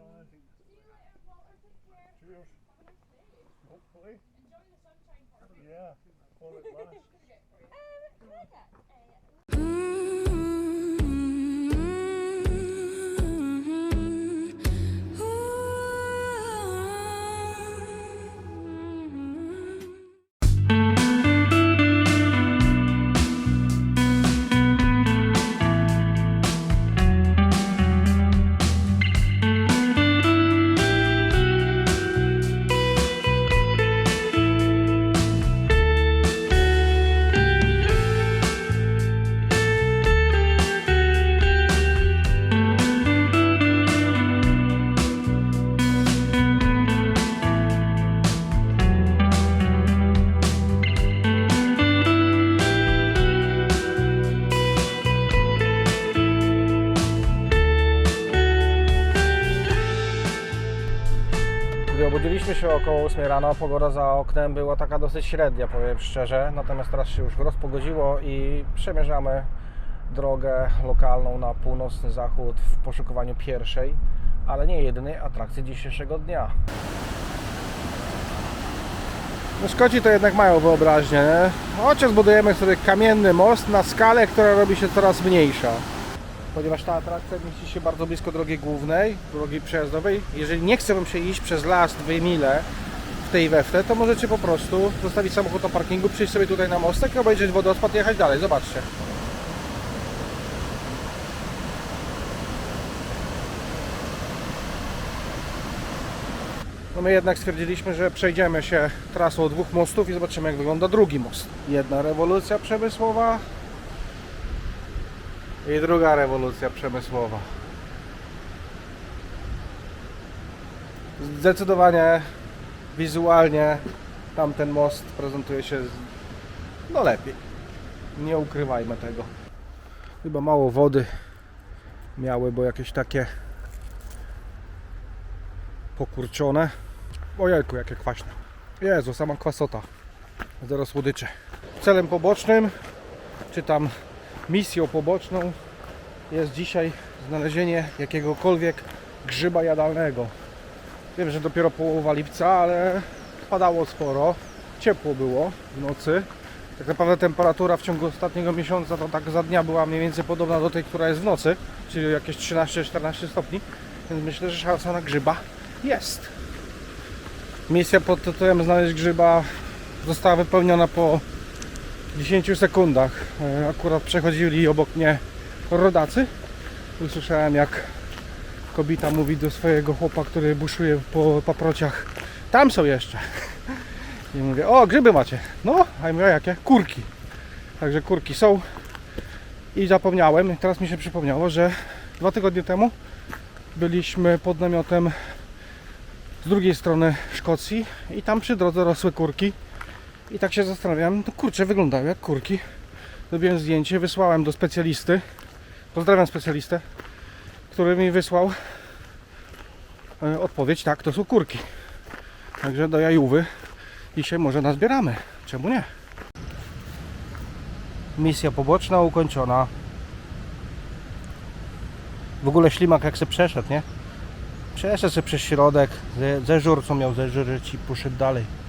See you later, Walter. Take care. Cheers. Hopefully. Enjoy the sunshine party. Yeah. All it lasts. um, can I get a obudziliśmy się około 8 rano, pogoda za oknem była taka dosyć średnia, powiem szczerze. Natomiast teraz się już rozpogodziło i przemierzamy drogę lokalną na północny zachód w poszukiwaniu pierwszej, ale nie jedynej atrakcji dzisiejszego dnia. No to jednak mają wyobraźnię? Chociaż budujemy sobie kamienny most na skalę, która robi się coraz mniejsza ponieważ ta atrakcja mieści się bardzo blisko drogi głównej, drogi przejazdowej. Jeżeli nie chce Wam się iść przez las dwie mile w tej we to możecie po prostu zostawić samochód na parkingu, przyjść sobie tutaj na mostek, obejrzeć wodospad i jechać dalej. Zobaczcie. No my jednak stwierdziliśmy, że przejdziemy się trasą dwóch mostów i zobaczymy jak wygląda drugi most. Jedna rewolucja przemysłowa, i druga rewolucja przemysłowa. Zdecydowanie wizualnie tamten most prezentuje się no lepiej. Nie ukrywajmy tego. Chyba mało wody miały, bo jakieś takie pokurczone. Ojejku, jakie kwaśne. Jezu, sama kwasota. Zero słodycze. Celem pobocznym, czy tam misją poboczną jest dzisiaj znalezienie jakiegokolwiek grzyba jadalnego. Wiem, że dopiero połowa lipca, ale padało sporo, ciepło było w nocy. Tak naprawdę temperatura w ciągu ostatniego miesiąca to tak za dnia była mniej więcej podobna do tej, która jest w nocy, czyli jakieś 13-14 stopni, więc myślę, że szansa na grzyba jest. Misja pod tytułem Znaleźć grzyba została wypełniona po 10 sekundach. E, Akurat przechodzili obok mnie rodacy. Usłyszałem jak kobieta mówi do swojego chłopa, który buszuje po paprociach. Tam są jeszcze. I mówię, o grzyby macie. No, a ja mówię, jakie? Kurki. Także kurki są. I zapomniałem, teraz mi się przypomniało, że dwa tygodnie temu byliśmy pod namiotem z drugiej strony Szkocji i tam przy drodze rosły kurki. I tak się zastanawiałem, no kurczę, wyglądały jak kurki. Zrobiłem zdjęcie, wysłałem do specjalisty. Pozdrawiam specjalistę, który mi wysłał e, odpowiedź, tak, to są kurki. Także do jajówy dzisiaj może nazbieramy. Czemu nie? Misja poboczna ukończona. W ogóle ślimak jak se przeszedł, nie? Przeszedł się przez środek, ze, zeżur co miał zeżurzyć i poszedł dalej.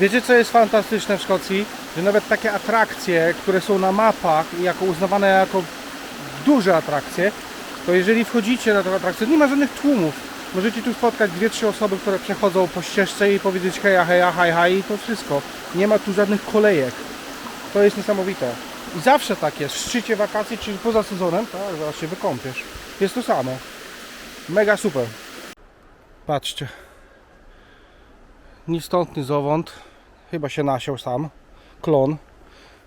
Wiecie co jest fantastyczne w Szkocji? Że nawet takie atrakcje, które są na mapach i jako uznawane jako duże atrakcje, to jeżeli wchodzicie na tę atrakcję, nie ma żadnych tłumów. Możecie tu spotkać dwie, trzy osoby, które przechodzą po ścieżce i powiedzieć heja, heja, haj, haj i to wszystko. Nie ma tu żadnych kolejek. To jest niesamowite. I zawsze tak jest. W szczycie wakacji, czyli poza sezonem, tak, zaraz się wykąpiesz. Jest to samo. Mega super. Patrzcie. Ni stąd, ni zowąd. Chyba się nasiął sam. Klon.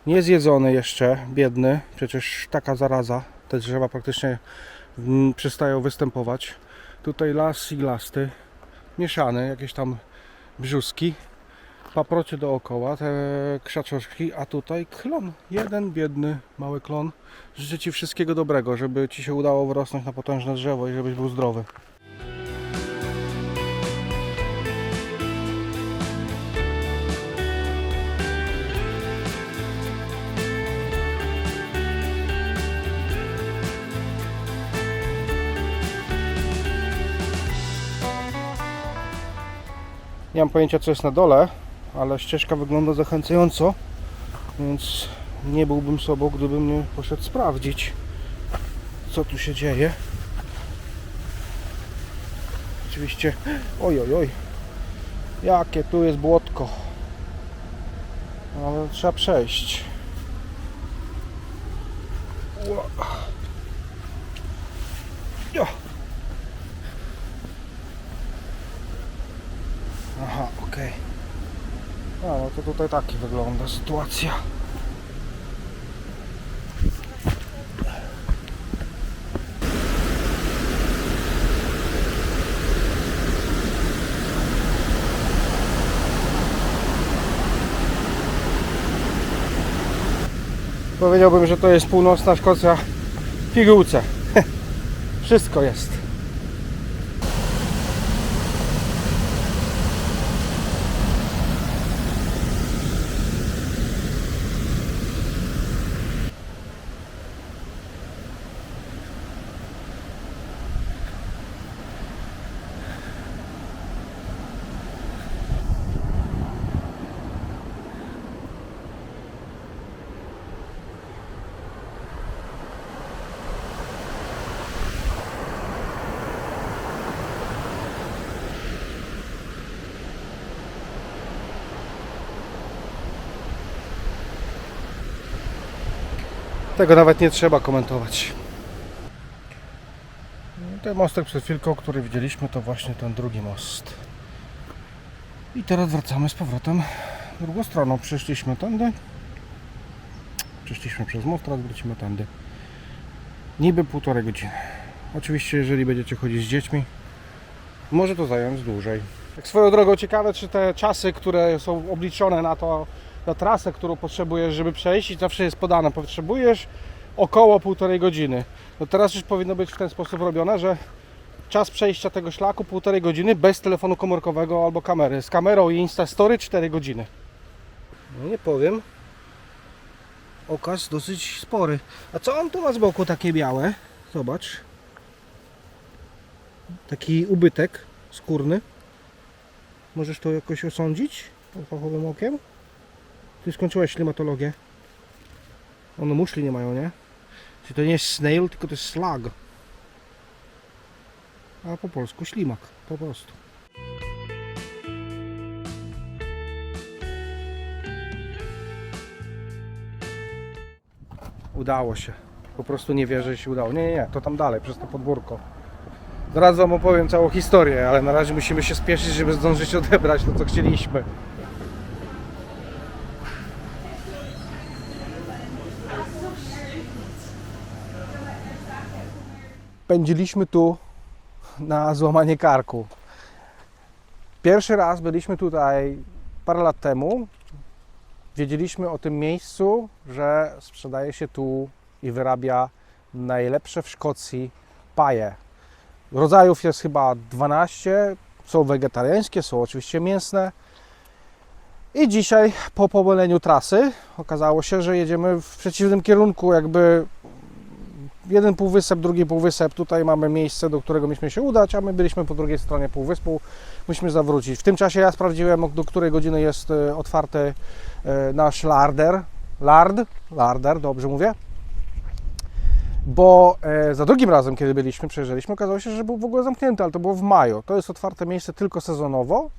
Niezjedzony jeszcze, biedny. Przecież taka zaraza. Te drzewa praktycznie przestają występować. Tutaj las iglasty. Mieszany, jakieś tam brzuski. paprocie dookoła, te krzaczoszki, a tutaj klon. Jeden biedny, mały klon. Życzę Ci wszystkiego dobrego, żeby Ci się udało wyrosnąć na potężne drzewo i żebyś był zdrowy. Nie mam pojęcia co jest na dole, ale ścieżka wygląda zachęcająco, więc nie byłbym sobą, gdybym nie poszedł sprawdzić, co tu się dzieje. Oczywiście, oj, oj, oj, jakie tu jest błotko, ale trzeba przejść. Jo. Aha, okej. A, no to tutaj taki wygląda sytuacja. Powiedziałbym, że to jest północna Szkocja w pigułce. Wszystko jest. Tego nawet nie trzeba komentować. Ten mostek przed chwilką, który widzieliśmy, to właśnie ten drugi most. I teraz wracamy z powrotem drugą stroną. Przeszliśmy tędy. Przeszliśmy przez most, teraz wrócimy tędy. Niby półtorej godziny. Oczywiście, jeżeli będziecie chodzić z dziećmi, może to zająć dłużej. Tak swoją drogą ciekawe, czy te czasy, które są obliczone na to, na trasę, którą potrzebujesz, żeby przejść i zawsze jest podane, potrzebujesz około półtorej godziny. No teraz już powinno być w ten sposób robione, że czas przejścia tego szlaku półtorej godziny bez telefonu komórkowego albo kamery. Z kamerą i Instastory 4 godziny. No nie powiem. Okaz dosyć spory. A co on tu ma z boku takie białe? Zobacz. Taki ubytek skórny. Możesz to jakoś osądzić fachowym okiem? Ty skończyłeś ślimatologię. One muszli nie mają, nie? Czyli to nie jest snail, tylko to jest slug. A po polsku ślimak, po prostu. Udało się. Po prostu nie wierzę, że się udało. Nie, nie, nie, to tam dalej, przez to podwórko. Zaraz Wam opowiem całą historię, ale na razie musimy się spieszyć, żeby zdążyć odebrać to, co chcieliśmy. Pędziliśmy tu na złamanie karku. Pierwszy raz byliśmy tutaj parę lat temu. Wiedzieliśmy o tym miejscu, że sprzedaje się tu i wyrabia najlepsze w Szkocji paje. Rodzajów jest chyba 12, są wegetariańskie, są oczywiście mięsne. I dzisiaj po pomyleniu trasy okazało się, że jedziemy w przeciwnym kierunku, jakby jeden półwysep, drugi półwysep. Tutaj mamy miejsce, do którego mieliśmy się udać, a my byliśmy po drugiej stronie półwyspu. Musimy zawrócić. W tym czasie ja sprawdziłem, do której godziny jest e, otwarty e, nasz larder. Lard, larder, dobrze mówię. Bo e, za drugim razem, kiedy byliśmy, przejeżdżaliśmy, okazało się, że był w ogóle zamknięty, ale to było w maju. To jest otwarte miejsce tylko sezonowo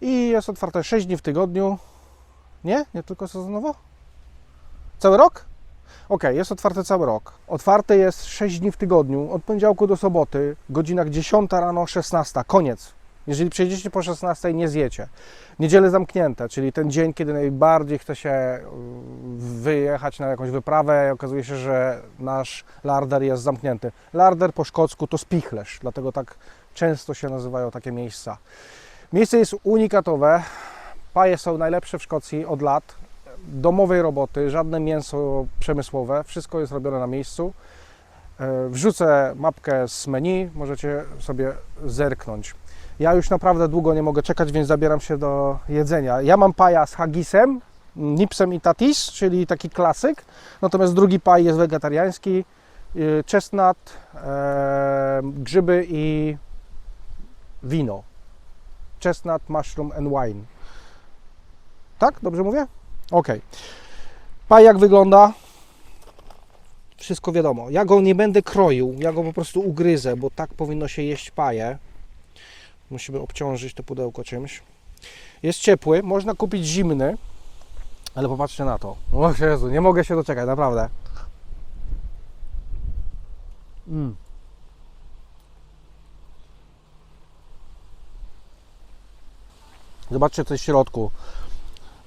i jest otwarte 6 dni w tygodniu. Nie? Nie tylko sezonowo? Cały rok? Ok, jest otwarte cały rok. Otwarte jest 6 dni w tygodniu, od poniedziałku do soboty, godzinach 10 rano, 16, koniec. Jeżeli przyjedziecie po 16, nie zjecie. Niedziele zamknięte, czyli ten dzień, kiedy najbardziej chce się y, wyjechać na jakąś wyprawę, okazuje się, że nasz larder jest zamknięty. Larder po szkocku to spichlerz, dlatego tak często się nazywają takie miejsca. Miejsce jest unikatowe. Paje są najlepsze w Szkocji od lat. Domowej roboty, żadne mięso przemysłowe, wszystko jest robione na miejscu. E, Wrzucę mapkę z menu, możecie sobie zerknąć. Ja już naprawdę długo nie mogę czekać, więc zabieram się do jedzenia. Ja mam paja z hagisem, nipsem i tatis, czyli taki klasyk. Natomiast drugi paj jest wegetariański, y, chestnut, e, grzyby i wino. Chestnut, mushroom and wine. Tak? Dobrze mówię? Ok. Paj jak wygląda? Wszystko wiadomo. Ja go nie będę kroił, ja go po prostu ugryzę, bo tak powinno się jeść paje. Musimy obciążyć to pudełko czymś. Jest ciepły, można kupić zimny, ale popatrzcie na to. O Jezu, nie mogę się doczekać, naprawdę. Mm. Zobaczcie co jest w środku.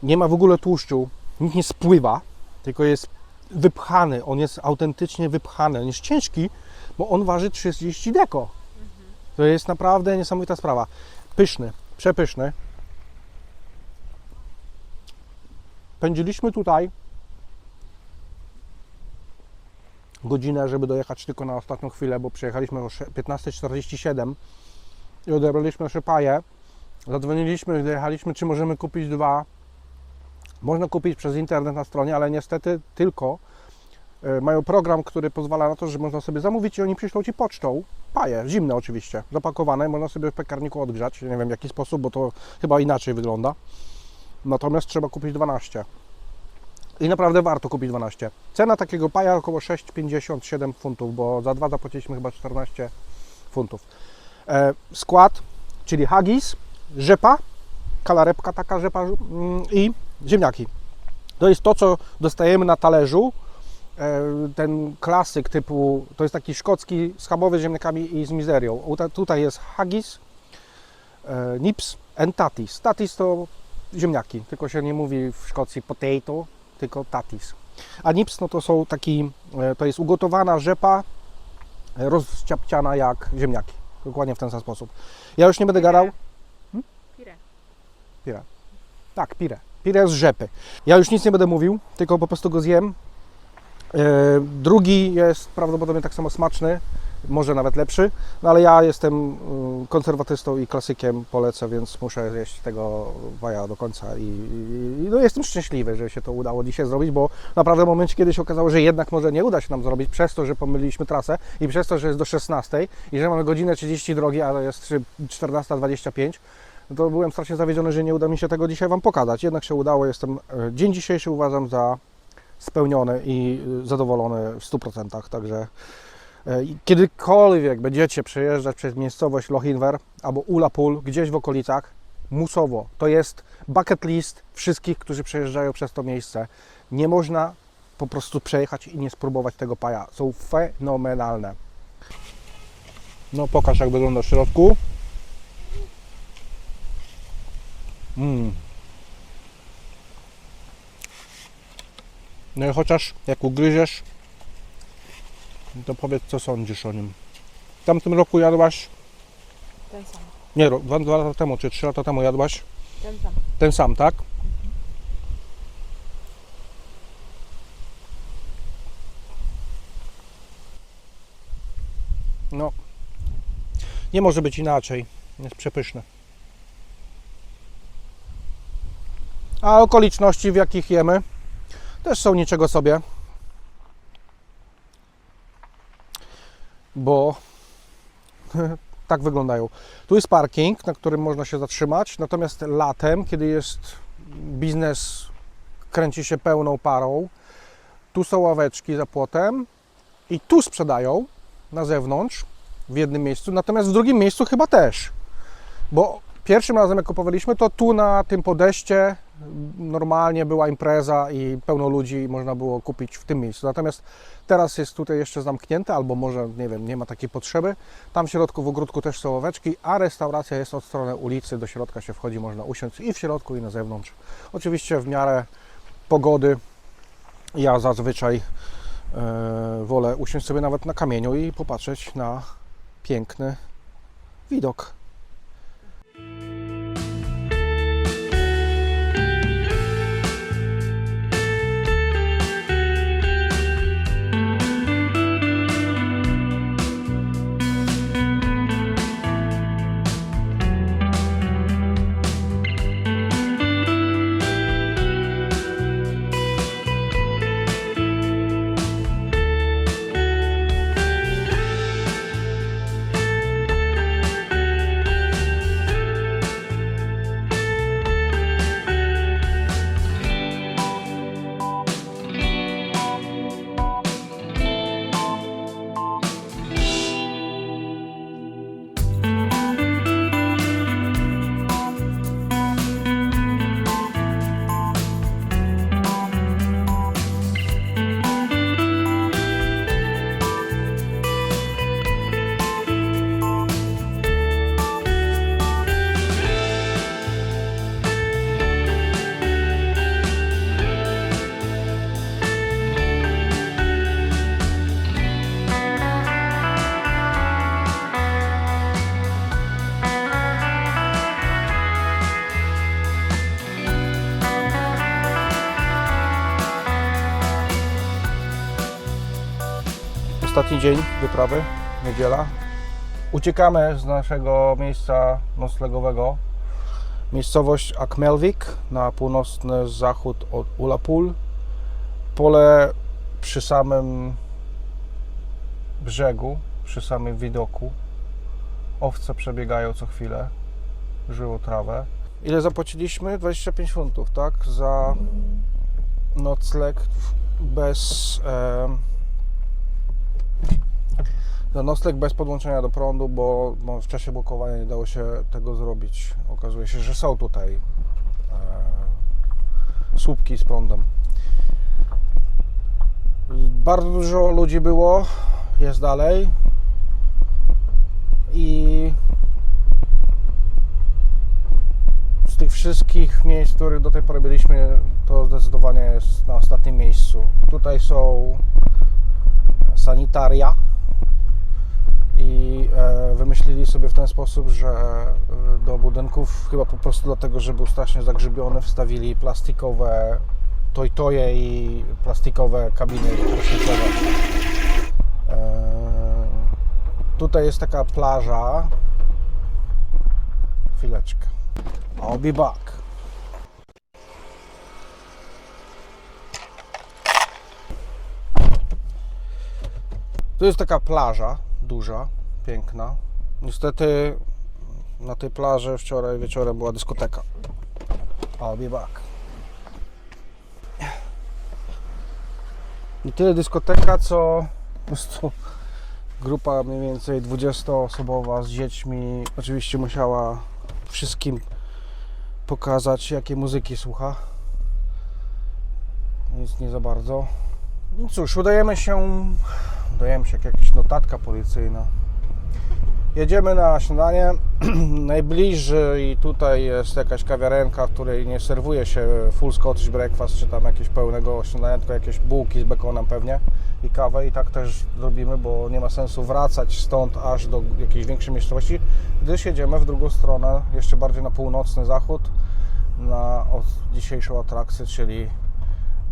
Nie ma w ogóle tłuszczu, nic nie spływa, tylko jest wypchany. On jest autentycznie wypchany. On jest ciężki, bo on waży 30 deko. To jest naprawdę niesamowita sprawa. Pyszny, przepyszny. Pędziliśmy tutaj godzinę, żeby dojechać tylko na ostatnią chwilę, bo przyjechaliśmy o sze- 15.47 i odebraliśmy nasze paje. Zadzwoniliśmy, dojechaliśmy, czy możemy kupić dwa. Można kupić przez internet na stronie, ale niestety tylko e, mają program, który pozwala na to, że można sobie zamówić i oni przyślą Ci pocztą paje, zimne oczywiście, zapakowane, można sobie w piekarniku odgrzać, nie wiem w jaki sposób, bo to chyba inaczej wygląda. Natomiast trzeba kupić 12. I naprawdę warto kupić 12. Cena takiego paja około 6,57 funtów, bo za dwa zapłaciliśmy chyba 14 funtów. E, skład, czyli haggis, rzepa, kalarepka taka rzepa mm, i ziemniaki. To jest to, co dostajemy na talerzu. E, ten klasyk typu, to jest taki szkocki schabowy z ziemniakami i z mizerią. Uta- Tutaj jest haggis, e, nips and tatis. Tatis to ziemniaki, tylko się nie mówi w Szkocji potato, tylko tatis. A nips no to są taki, e, to jest ugotowana rzepa rozciapciana jak ziemniaki. Dokładnie w ten sam sposób. Ja już nie będę gadał. Pire. Pire. Tak, pire. Pire z rzepy. Ja już nic nie będę mówił, tylko po prostu go zjem. E, drugi jest prawdopodobnie tak samo smaczny, może nawet lepszy, no ale ja jestem y, konserwatystą i klasykiem, polecę, więc muszę zjeść tego waja do końca i, i no jestem szczęśliwy, że się to udało dzisiaj zrobić, bo naprawdę w momencie, kiedy się okazało, że jednak może nie uda się nam zrobić przez to, że pomyliliśmy trasę i przez to, że jest do 16 i że mamy godzinę 30 drogi, ale jest 14.25, no to byłem strasznie zawiedziony, że nie uda mi się tego dzisiaj Wam pokazać. Jednak się udało, jestem, e, dzień dzisiejszy uważam za spełniony i y, zadowolony w 100%. Także e, kiedykolwiek będziecie przejeżdżać przez miejscowość Lochinver albo Ulapul, gdzieś w okolicach, musowo. To jest bucket list wszystkich, którzy przejeżdżają przez to miejsce. Nie można po prostu przejechać i nie spróbować tego paja. Są fenomenalne. No pokaż jak wygląda w środku. Mm. No i chociaż jak ugryziesz, to powiedz co sądzisz o nim. W tamtym roku jadłaś, Ten sam. nie, dwa, dwa lata temu czy trzy lata temu jadłaś Ten sam. ten sam, tak? No, nie może być inaczej. Jest przepyszny. A okoliczności, w jakich jemy, też są niczego sobie. Bo tak wyglądają. Tu jest parking, na którym można się zatrzymać, natomiast latem, kiedy jest biznes, kręci się pełną parą, tu są ławeczki za płotem i tu sprzedają na zewnątrz w jednym miejscu, natomiast w drugim miejscu chyba też, bo pierwszym razem jak kupowaliśmy, to tu na tym podejście normalnie była impreza i pełno ludzi można było kupić w tym miejscu, natomiast teraz jest tutaj jeszcze zamknięte, albo może, nie wiem, nie ma takiej potrzeby, tam w środku w ogródku też są ławeczki, a restauracja jest od strony ulicy, do środka się wchodzi, można usiąść i w środku i na zewnątrz. Oczywiście w miarę pogody ja zazwyczaj e, wolę usiąść sobie nawet na kamieniu i popatrzeć na piękny widok. Ostatni dzień wyprawy, niedziela. Uciekamy z naszego miejsca noclegowego. Miejscowość Akmelvik na północny zachód od Ulapul. Pole przy samym brzegu, przy samym widoku. Owce przebiegają co chwilę, żyją trawę. Ile zapłaciliśmy? 25 funtów, tak? Za nocleg bez. em, nocleg bez podłączenia do prądu, bo, w czasie blokowania nie dało się tego zrobić. Okazuje się, że są tutaj e, słupki z prądem. Bardzo dużo ludzi było, jest dalej. I z tych wszystkich miejsc, w których do tej pory byliśmy, to zdecydowanie jest na ostatnim miejscu. Tutaj są sanitaria i e, wymyślili sobie w ten sposób, że e, do budynków, chyba po prostu dlatego, że był strasznie zagrzybiony, wstawili plastikowe tojtoje i plastikowe kabiny prysznicowe. E, tutaj jest taka plaża. Chwileczkę. I'll be back. Tu jest taka plaża duża, piękna. Niestety na tej plaży wczoraj wieczorem była dyskoteka. I'll be back. Nie tyle dyskoteka, co po prostu grupa mniej więcej 20-osobowa z dziećmi. Oczywiście musiała wszystkim pokazać, jakie muzyki słucha. Nic nie za bardzo. No cóż, udajemy się, udajemy się jak jakaś notatka policyjna. Jedziemy na śniadanie. Najbliżej tutaj jest jakaś kawiarenka, w której nie serwuje się full Scottish breakfast, czy tam jakieś pełnego śniadania, tylko jakieś bułki z bekonem pewnie i kawę i tak też zrobimy, bo nie ma sensu wracać stąd aż do jakiejś większej miejscowości, gdyż jedziemy w drugą stronę, jeszcze bardziej na północny zachód, na dzisiejszą atrakcję, czyli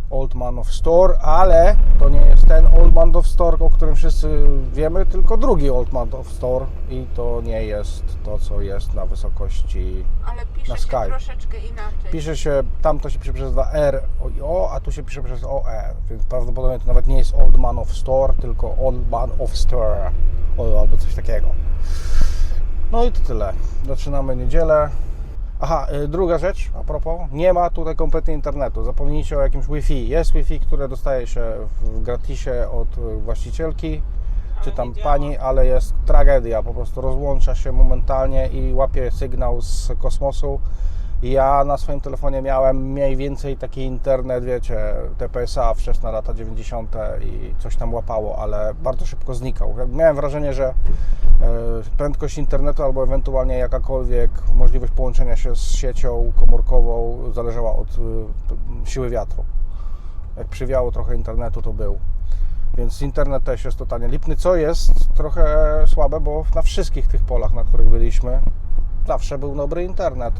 Old Man of Store, ale to nie jest ten Old Man of Store, o którym wszyscy wiemy, tylko drugi Old Man of Store i to nie jest to, co jest na wysokości. Ale pisze Na się Skype. troszeczkę inaczej. Pisze się, tam to się pisze przez dwa R i O, a tu się pisze przez OE, więc prawdopodobnie to nawet nie jest Old Man of Store, tylko Old Man of Store o, albo coś takiego. No i to tyle. Zaczynamy niedzielę. Aha, y, druga rzecz a propos, nie ma tutaj kompletnie internetu. Zapomnijcie o jakimś Wi-Fi. Jest Wi-Fi, które dostaje się w gratisie od y, właścicielki, czy tam pani, ale jest tragedia. Po prostu rozłącza się momentalnie i łapie sygnał z kosmosu. Ja na swoim telefonie miałem mniej więcej taki internet, wiecie, TPSA wczesne lata 90. i coś tam łapało, ale bardzo szybko znikał. Miałem wrażenie, że e, prędkość internetu albo ewentualnie jakakolwiek możliwość połączenia się z siecią komórkową zależała od e, siły wiatru. Jak przywiało trochę internetu, to był. Więc internet też jest totalnie lipny, co jest trochę słabe, bo na wszystkich tych polach, na których byliśmy, zawsze był dobry internet.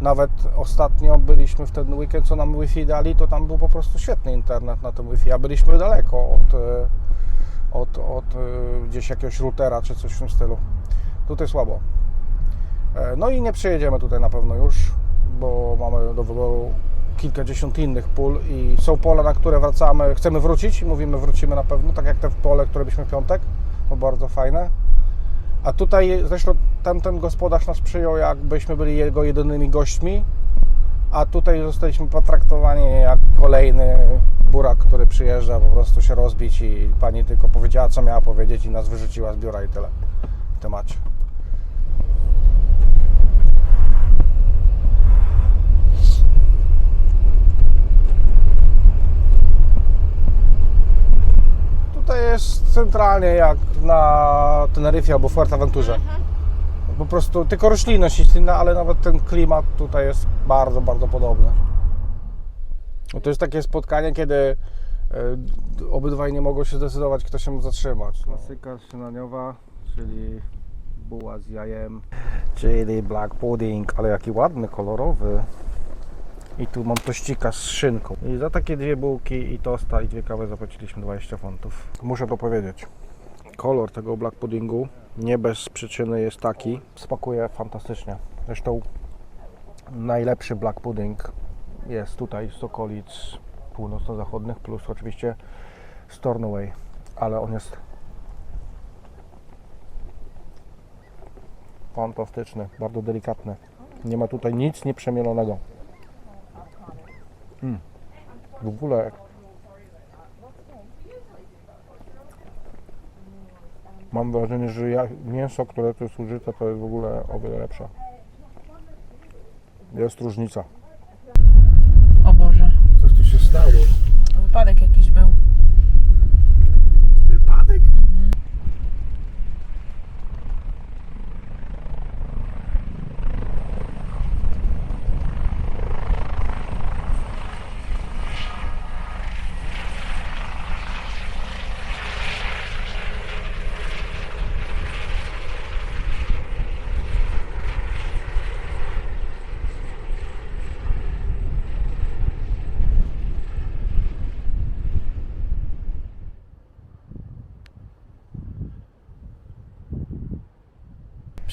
Nawet ostatnio byliśmy w ten weekend, co nam Wi-Fi dali, to tam był po prostu świetny internet na tym Wi-Fi, a byliśmy daleko od, e, od, od e, gdzieś jakiegoś routera czy coś w tym stylu. Tutaj słabo. E, No i nie przyjedziemy tutaj na pewno już, bo mamy do wyboru kilkadziesiąt innych pól i są pola, na które wracamy, chcemy wrócić i mówimy wrócimy na pewno, tak jak te pole, które byliśmy w piątek, bo bardzo fajne. A tutaj zresztą tamten gospodarz nas przyjął, jakbyśmy byli jego jedynymi gośćmi, a tutaj zostaliśmy potraktowani jak kolejny burak, który przyjeżdża po prostu się rozbić i pani tylko powiedziała, co miała powiedzieć i nas wyrzuciła z biura i tyle w temacie. Tutaj jest centralnie jak na Teneryfie albo Fuerteventurze. Po prostu tylko roślinność jest inna, ale nawet ten klimat tutaj jest bardzo, bardzo podobny. No to jest takie spotkanie, kiedy e, obydwaj nie mogą się zdecydować, kto się zatrzymać. Klasyka śniadaniowa, czyli buła z jajem, czyli black pudding, ale jaki ładny, kolorowy. I tu mam tościka z szynką. I za takie dwie bułki i tosta i dwie kawy zapłaciliśmy 20 funtów. Muszę to powiedzieć. Kolor tego black puddingu nie bez przyczyny jest taki. Smakuje fantastycznie. Zresztą najlepszy black pudding jest tutaj z okolic północno-zachodnich, plus oczywiście Stornoway, ale on jest fantastyczny, bardzo delikatny. Nie ma tutaj nic nieprzemielonego. Mm. W ogóle mam wrażenie, że ja, mięso, które tu jest użyte, to jest w ogóle o wiele lepsze. Jest różnica. O Boże, Coś tu się stało? wypadek jakiś był. Wypadek?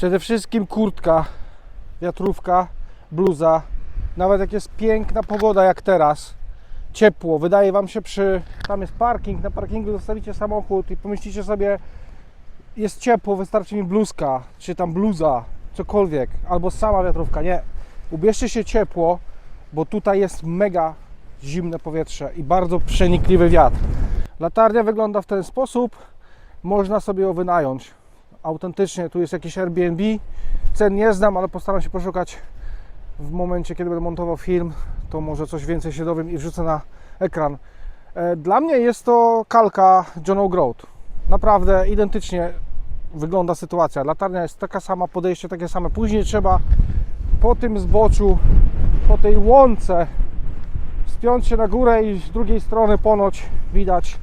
Przede wszystkim kurtka, wiatrówka, bluza. Nawet jak jest piękna pogoda jak teraz, ciepło, wydaje Wam się przy... Tam jest parking, na parkingu zostawicie samochód i pomyślicie sobie jest ciepło, wystarczy mi bluzka, czy tam bluza, cokolwiek, albo sama wiatrówka. Nie, ubierzcie się ciepło, bo tutaj jest mega zimne powietrze i bardzo przenikliwy wiatr. Latarnia wygląda w ten sposób, można sobie ją wynająć autentycznie tu jest jakieś Airbnb. Cen nie znam, ale postaram się poszukać w momencie, kiedy będę montował film, to może coś więcej się dowiem i wrzucę na ekran. E, Dla mnie jest to kalka John O'Groat. Naprawdę identycznie wygląda sytuacja. Latarnia jest taka sama, podejście takie same. Później trzeba po tym zboczu, po tej łące spiąć się na górę i z drugiej strony ponoć widać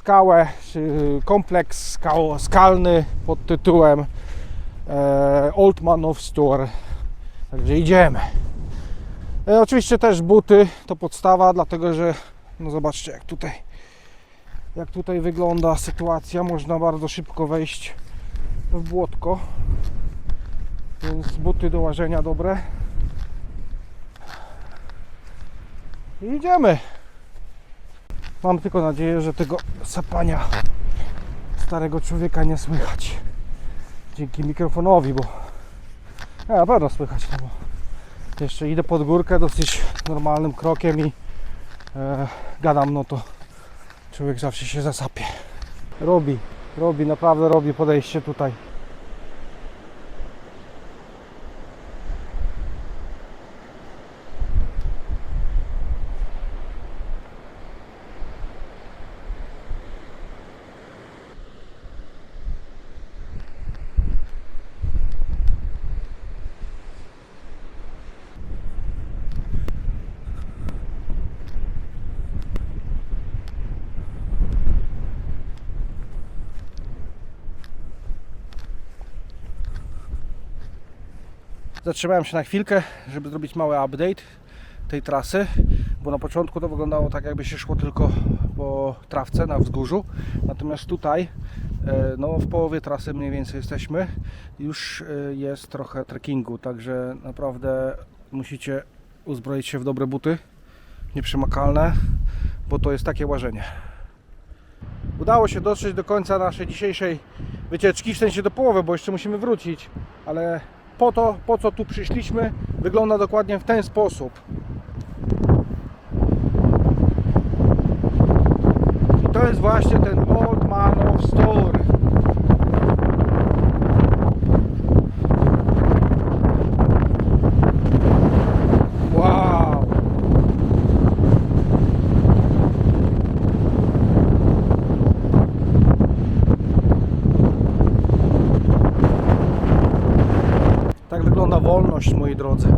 skałę, czy kompleks skał, skalny pod tytułem e, Old Man of Store. Także idziemy. E, oczywiście też buty to podstawa, dlatego że no zobaczcie jak tutaj jak tutaj wygląda sytuacja. Można bardzo szybko wejść w błotko. Więc buty do łażenia dobre. I idziemy. Mam tylko nadzieję, że tego sapania starego człowieka nie słychać. Dzięki mikrofonowi, bo ja, na pewno słychać, no bo jeszcze idę pod górkę dosyć normalnym krokiem i e, gadam, no to człowiek zawsze się zasapie. Robi, robi, naprawdę robi podejście tutaj. Zatrzymałem się na chwilkę, żeby zrobić mały update tej trasy, bo na początku to wyglądało tak, jakby się szło tylko po trawce na wzgórzu. Natomiast tutaj, e, no w połowie trasy mniej więcej jesteśmy, już e, jest trochę trekkingu, także naprawdę musicie uzbroić się w dobre buty, nieprzemakalne, bo to jest takie łażenie. Udało się dotrzeć do końca naszej dzisiejszej wycieczki, w sensie do połowy, bo jeszcze musimy wrócić, ale po to, po co tu przyszliśmy, wygląda dokładnie w ten sposób. I to jest właśnie ten Old Man of Store. Tak wygląda wolność, moi drodzy.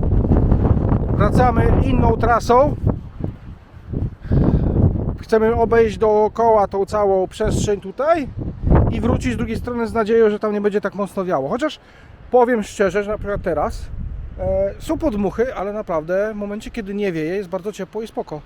Wracamy inną trasą. Chcemy obejść dookoła tą całą przestrzeń tutaj i wrócić z drugiej strony z nadzieją, że tam nie będzie tak mocno wiało. Chociaż powiem szczerze, że na przykład teraz E, są podmuchy, ale naprawdę w momencie kiedy nie wieje jest bardzo ciepło i spoko.